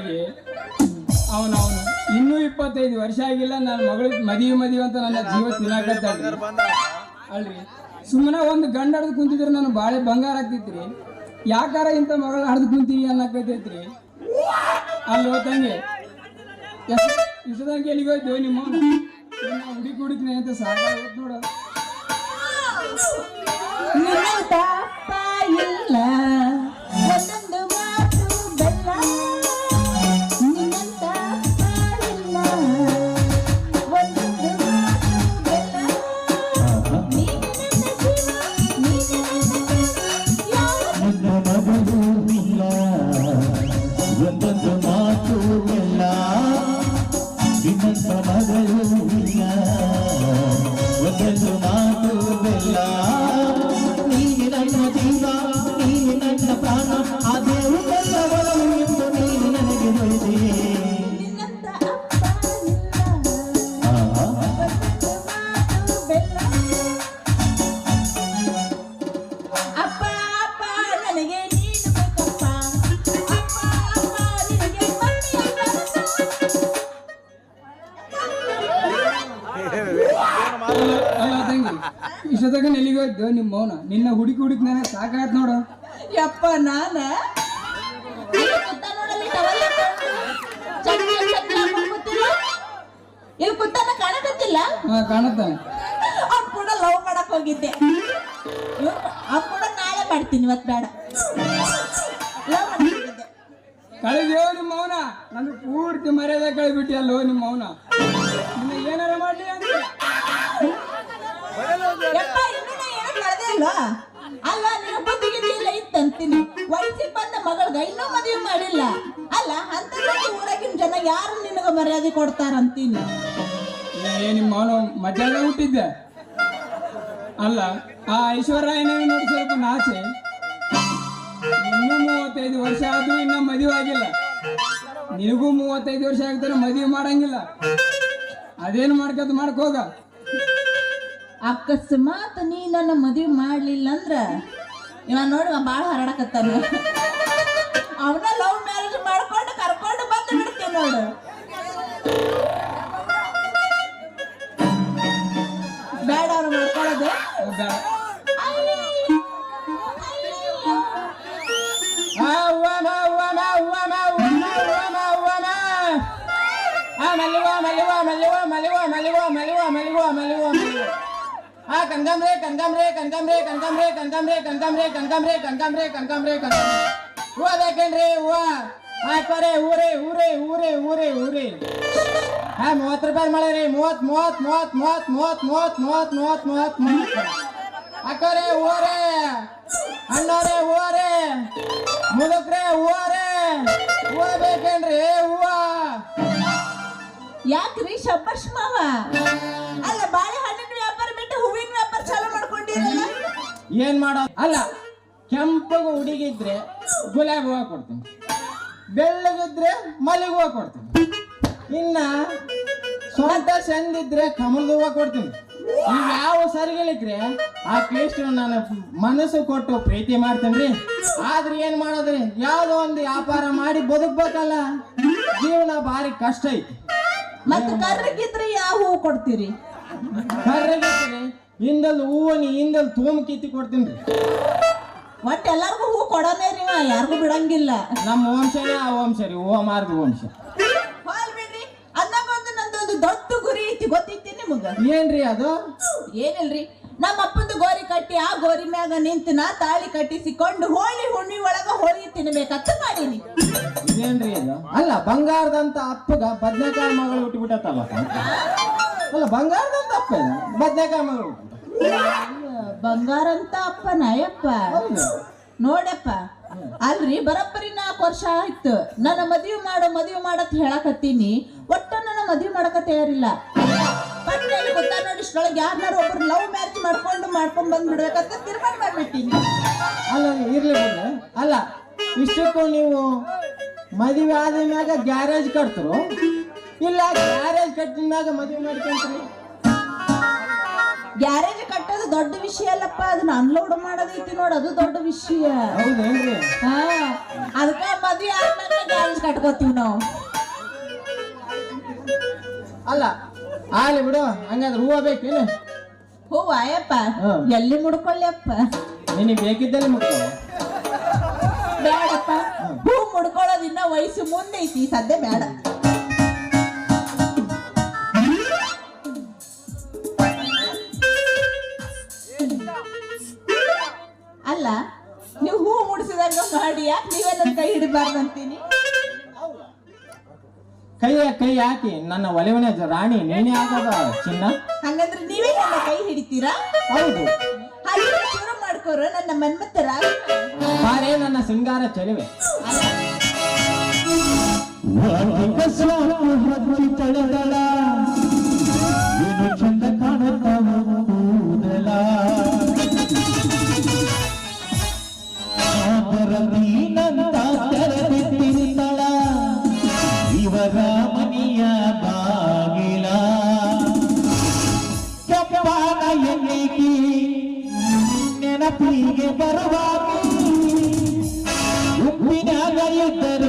ಸಲುವಾಗಿ ಅವನು ಅವನು ಇನ್ನೂ ಇಪ್ಪತ್ತೈದು ವರ್ಷ ಆಗಿಲ್ಲ, ನನ್ನ ಮಗಳು ಮದುವೆ ಮದುವೆ ಅಂತ ನನ್ನ ಜೀವ ತಿನ್ನಾಕತ್ತಾಳ್ರಿ ಅಲ್ರಿ? ಸುಮ್ಮನೆ ಒಂದು ಗಂಡ ಹಡ್ದು ಕುಂತಿದ್ರೆ ನಾನು ಬಾಳೆ ಬಂಗಾರ ಆಗ್ತಿತ್ರಿ ಯಾಕಾರ ಇಂಥ ಮಗಳ ಹಡ್ದು ಕುಂತೀವಿ ಅನ್ನಕತ್ತೈತ್ರಿ? ಅಲ್ಲಿ ಹೋದಂಗೆ ಇಷ್ಟದಂಗೆ ಎಲ್ಲಿಗೆ ಹೋಯ್ತು ನಿಮ್ಮ? ಹುಡುಗಿ ಹುಡುಕ್ನೆ ಅಂತ ಸಾಕಾಗುತ್ತೆ ನೋಡ. ಮಗಳು ಮಗಳು ಮಾತು ಬೆಲ್ಲ ಇಷ್ಟದಾಗ ನೆಲಿಗೋಯ್ತು ನಿಮ್ ನಿಮ್ಮ ಮೌನ. ನಿನ್ನ ಹುಡುಕಿ ಹುಡುಕಿ ನನಗೆ ಸಾಕಾಯ್ತು ನೋಡು. ಯಪ್ಪ ನಾನ? ಇಲ್ಲಿ ಕುತ್ತನ ಕಾಣಕತ್ತಿಲ್ಲ? ಹಾ ಕಾಣುತ್ತ ಅವ್ನು ಕೂಡ ಲವ್ ಮಾಡಕ್ ಹೋಗಿದ್ದೆ. ಅಪ್ಪ ಕೂಡ ನಾಳೆ ಮಾಡ್ತೀನಿ ಇವತ್ತು ಬೇಡ. ಲವ್ ಮಾಡಕ್ ಹೋಗಿದ್ದೆ. ಕಳೆದೇವ ನಿಮ್ಮ ಮೌನ? ನಂದು ಪೂರ್ತಿ ಮರ್ಯಾದೆ ಕಳಿಬಿಟ್ಟಿಯಲ್ಲೋ ನಿಮ್ಮ ಮೌನ? ನಿನ್ನ ಏನಾರ ಮಾಡ್ಲಿ ಅಂದ್ರೆ ಯಪ್ಪ ಇನ್ನೂ ನಾ ಏನೋ ಕಳ್ದೆ ಅಲ್ವಾ ಅಲ್ಲ ನಿನ್ನ ಇತ್ತಂತೀನಿ ವಯಸ್ಸಿಗೆ ಬಂದ ಮಗಳ್ಗ ಇನ್ನೂ ಮದುವೆ ಮಾಡಿಲ್ಲ. ಅಲ್ಲ ಅಂತ ಊರಾಗಿನ ಜನ ಯಾರು ನಿನಗ ಮರ್ಯಾದೆ ಕೊಡ್ತಾರಂತೀನಿ? ನಿಮ್ಮ ಮೌನ ಮಧ್ಯಾಹ್ನ ಹುಟ್ಟಿದ್ದೆ. ಅಲ್ಲ, ಆ ಐಶ್ವರ್ಯನೇ ನೋಡಿ ಸ್ವಲ್ಪ ನಾಚೆ. ಇನ್ನೂ ಮೂವತ್ತೈದು ವರ್ಷ ಆದ್ರೂ ಇನ್ನ ಮದುವೆ ಆಗಿಲ್ಲ. ನಿನಗೂ ಮೂವತ್ತೈದು ವರ್ಷ ಆಗ್ತಾರೆ ಮದುವೆ ಮಾಡಂಗಿಲ್ಲ. ಅದೇನು ಮಾಡ್ಕೋತ, ಮಾಡ್ಕೋಗ? ಅಕಸ್ಮಾತ್ ನೀ ನನ್ನ ಮದುವೆ ಮಾಡ್ಲಿಲ್ಲ ಅಂದ್ರ ಇವ ನೋಡಿ ಭಾಳ ಹರಡಕತ್ತಾನ ಅವನ ಲವ್ ಮ್ಯಾರೇಜ್ ಮಾಡ್ಕೊಂಡು ಕರ್ಕೊಂಡು ಬಂದು ಬಿಡ್ತೇನೆ ನೋಡು ಬೇಡ ಅವ್ರು ಮಾಡ್ಕೊಳ್ಳೋದು ಮಲಿವ ಮಲಿವ ಮಲಿವ ಮಲಿವ ಮಲಿವ ಮಲಿವ ಮಲಿವ ಮಲಿವ ಆ, ಆ ಗಂಗಾಂಬ್ರೆ ಗಂಗಾಂಬ್ರೆ ಗಂಗಾಂಬ್ರೆ ಗಂಗಾಂಬ್ರೆ ಗಂಗಾಂಬ್ರೆ ಗಂಗಾಂಬ್ರೆ ಗಂಗಾಂಬ್ರೆ ಗಂಗಾಂಬ್ರೆ ಗಂಗಾಂಬ್ರೆ ಗಂಗಾಂಬ್ರೆ ಹೂವ ಬೇಕೇನ್ರಿ ಹೂವ? ಹಾಕೋರೆ ಊರೇ ಊರೇ ಊರೇ ಊರೇ ಊರೇ. ಹಾ ಮೂವತ್ತು ರೂಪಾಯಿ ಮಳೆ ರೀ ಮೂವತ್ ಮೂವತ್ ಮೂವತ್ ಮೂವತ್ ಮೂವತ್ ಮೂವತ್ ಮೂವತ್ ಮೂವತ್ ಮೂವತ್ ಮೂವತ್ ಅಕ್ಕರೆ ಹೂವರೇ ಅಣ್ಣವ್ರೆ ಹೂವರೇ, ಮುದುಕ್ರೆ, ಹೂವರೇ, ಹೂವ ಬೇಕೇನ್ರಿ, ಹೂವ? ಯಾಕ್ರಿ ಶಬ್ಬಾಷ್ ಮಾವ? ಏನ್ ಮಾಡೋ? ಅಲ್ಲ ಕೆಂಪಗೆ ಹುಡುಗಿದ್ರೆ ಗುಲಾಬಿ ಹೂವ ಕೊಡ್ತೀನಿ. ಬೆಳ್ಳಗಿದ್ರೆ ಮಲ್ಲಿಗೆ ಹೂವ ಕೊಡ್ತೀನಿ. ಇನ್ನ ಸೊಂಟ ಚಂದಿದ್ರೆ ಕಮಲದ ಹೂವ ಕೊಡ್ತೀನಿ. ಈಗ ಯಾವ ಸರಿಗಳಿದ್ರೆ ಆ ಕೇಷ್ಟು ನಾನು ಮನಸ್ಸು ಕೊಟ್ಟು ಪ್ರೀತಿ ಮಾಡ್ತೇನ್ರಿ. ಆದ್ರೆ ಏನ್ ಮಾಡೋದ್ರಿ? ಯಾವ್ದೋ ಒಂದು ವ್ಯಾಪಾರ ಮಾಡಿ ಬದುಕ್ಬೇಕಲ್ಲ. ಜೀವನ ಭಾರಿ ಕಷ್ಟ ಐತಿ. ಮತ್ತೆ ಕರ್ರಿಗಿದ್ರೆ ಯಾವ ಹೂ ಕೊಡ್ತೀರಿ? ಕರ್ರಗಿದ್ರೆ ಹಿಂದಲ್ ಹೂವನಿ ಹಿಂದಲ್ಲಿ ತೂಮ್ ಕೀತಿ ಕೊಡ್ತೀನಿ ಮತ್ತೆ ಎಲ್ಲರಿಗೂ ಹೂ ಕೊಡೋನೇ ರೀ ನಾ ಯಾರಿಗೂ ಬಿಡಂಗಿಲ್ಲ. ನಮ್ಮ ವಂಶನೇ ಆ ವಂಶ ರೀ ಹೂವ ಮಾರ್ದು ವಂಶ. ಹೋಲ್ ಬಿಡ್ರಿ ನಂದೊಂದು ದೊಡ್ಡ ಗುರಿ ಐತಿ ಗೊತ್ತೈತಿ ನಿಮ್ಗೆ? ಏನ್ರಿ ಅದು? ಏನಿಲ್ರಿ ನಮ್ಮ ಅಪ್ಪಂದು ಗೋರಿ ಕಟ್ಟಿ ಆ ಗೋರಿ ಮ್ಯಾಗ ನಿಂತು ನಾ ತಾಳಿ ಕಟ್ಟಿಸಿಕೊಂಡು ಹೋಳಿ ಹುಣ್ಣಿ ಒಳಗ ಹೋಳಿ ತಿನ್ಬೇಕಂತ ಮಾಡೀನಿ. ಇದೇನ್ರಿ ಅದು? ಅಲ್ಲ ಬಂಗಾರದಂತ ಅಪ್ಪಗ ಬದ್ನೆಕಾಯಿ ಮಗಳು ಹುಟ್ಟಿಬಿಟ್ಟತ್ತಲ್ಲ ಅಲ್ಲ ಬಂಗಾರದಂತ ಅಪ್ಪ ಬದ್ನೆಕಾಯಿ ಮಗಳು ಬಂಗಾರ ಅಂತ ಅಪ್ಪ ನಾಯಪ್ಪ. ಹೌದು. ನೋಡಪ್ಪ ಅಲ್ರಿ ಬರಬ್ಬರಿ ನಾಲ್ಕು ವರ್ಷ ಆಯ್ತು. ನನ್ನ ಮದುವೆ ಮಾಡು ಮದುವೆ ಮಾಡತ್ ಹೇಳಕತ್ತೀನಿ. ಒಟ್ಟ ನನ್ನ ಮದುವೆ ಮಾಡಕ ತಯಾರಿಲ್ಲ. ಪಟ್ನಲ್ಲಿ ಗೊತ್ತಾ ನೋಡಿ ಇಷ್ಟೊಳಗೆ ಯಾರನ್ನಾರು ಒಬ್ರು ಲವ್ ಮ್ಯಾರೇಜ್ ಮಾಡ್ಕೊಂಡು ಬಂದು ಬಂದ್ಬಿಡ್ಬೇಕಂತ ತೀರ್ಮಾನ ಮಾಡ್ಬಿಟ್ಟಿನಿ. ಅಲ್ಲ ಇರ್ಲಿ ಅಲ್ಲ ಇಷ್ಟಕ್ಕೂ ನೀವು ಮದುವೆ ಆದ ಮ್ಯಾಗ ಗ್ಯಾರೇಜ್ ಕಟ್ತರು. ಇಲ್ಲ ಗ್ಯಾರೇಜ್ ಕಟ್ಟಿದ್ನಾಗ ಮದುವೆ ಮಾಡ್ಕೊಂತೀರಿ ಗ್ಯಾರೇಜ್ ಕಟ್ಟೋದು ದೊಡ್ಡ ವಿಷಯ ಅಲ್ಲಪ್ಪ ಅದನ್ನ ಅನ್ಲೋಡ್ ಮಾಡೋದೈತಿ ನೋಡ ಅದು ದೊಡ್ಡ ವಿಷಯ. ಹೌದೇನ್ರಿ? ಹಾ ಅದಕ್ಕ ಮದ್ವೆ ಆದ್ಮೇಲೆ ಗ್ಯಾರೇಜ್ ಕಟ್ಕೋತೀವಿ ನಾವು. ಅಲ್ಲ ಆಲಿ ಬಿಡು ಹಂಗಾದ್ರೆ ಹೂವ ಬೇಕೇನು ಹೂವ ಅಯ್ಯಪ್ಪ ಹಾ. ಎಲ್ಲಿ ಮುಡ್ಕೊಳ್ಳಿಯಪ್ಪ ನಿನಗೆ ಬೇಕಿದ್ದಲ್ಲಿ ಮುಟ್ಕೋ ಬೇಡಪ್ಪ ಹೂ. ಮುಡ್ಕೊಳ್ಳೋದಿನ್ನ ವಯಸ್ಸು ಮುಂದೈತಿ ಸದ್ಯ ಬೇಡ. ನನ್ನ ಕೈ ಅಂತೀನಿ ಕೈ ಕೈ ಹಾಕಿ ನನ್ನ ಒಲವಿನ ರಾಣಿ ನೀನೇ ಆಗದ ಚಿನ್ನ ಹಂಗಂದ್ರೆ ನೀವೇ ನನ್ನ ಕೈ ಹಿಡಿತೀರಾ ಹೌದು ಹಾಗೆ ಶುರು ಮಾಡ್ಕೋರು ನನ್ನ ಮನ್ಮತ್ತರ ಬಾರೇ ನನ್ನ ಸಿಂಗಾರ ಚೆಲುವೆ ತಳೆದಳ ನೆನಪಿಗೆ ಬರುವ ಉಪ್ಪಿನಾಗ ಇದ್ದರು